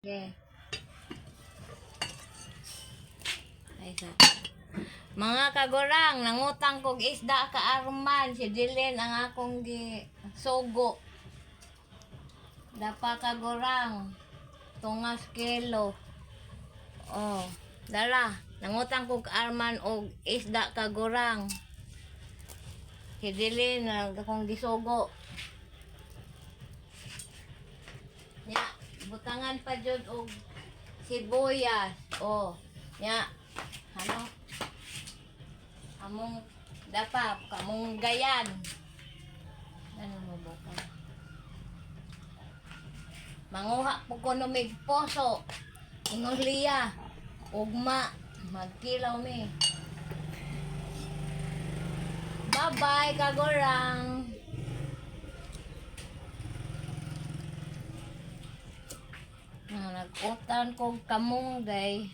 Okay. Ay. Mga kagurang, nangutang kog isda ka arman, si Dilin ang akong gi sugo. Dapa kagurang, tungas kilo. Oh, dala, nangutang kog arman og isda kagurang. Si Dilin ang akong gisugo. Butangan pa jud og sibuyas. Oh, nya. Ano? Among dapa, kamong gayan. Ano mo butang? Manguha po ko no mig poso. Ingos liya. Ugma. Magkilaw mi. Bye-bye, kagorang. Na nag-utan ko kamunggay.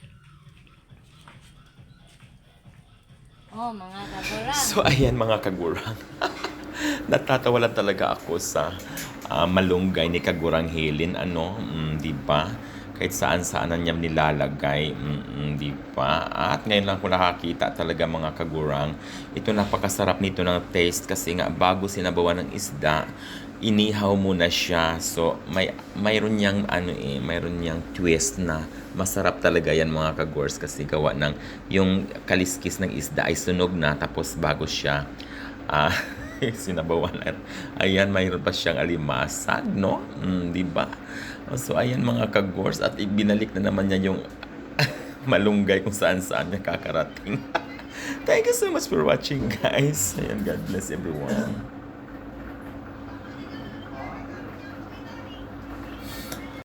Oh, mga kagurang. So ayan mga kagurang. Natatawa talaga ako sa ah, malunggay ni Kagurang Helen ano, mm, 'di ba? Kahit saan saan na niya nilalagay, mm, 'di ba? At ngayon lang ko nakakita talaga mga kagurang. Ito napakasarap nito ng taste kasi nga bago sinabawan ng isda, inihaw muna siya. So may mayroon niyang ano eh, mayroon niyang twist na masarap talaga yan mga kagors kasi gawa ng yung kaliskis ng isda ay sunog na tapos bago siya ah sinabawan at ayan mayroon pa siyang alimasag no? Mm, di ba? So ayan mga kagors at ibinalik na naman niya yung malunggay kung saan saan niya kakarating. Thank you so much for watching guys. Ayan God bless everyone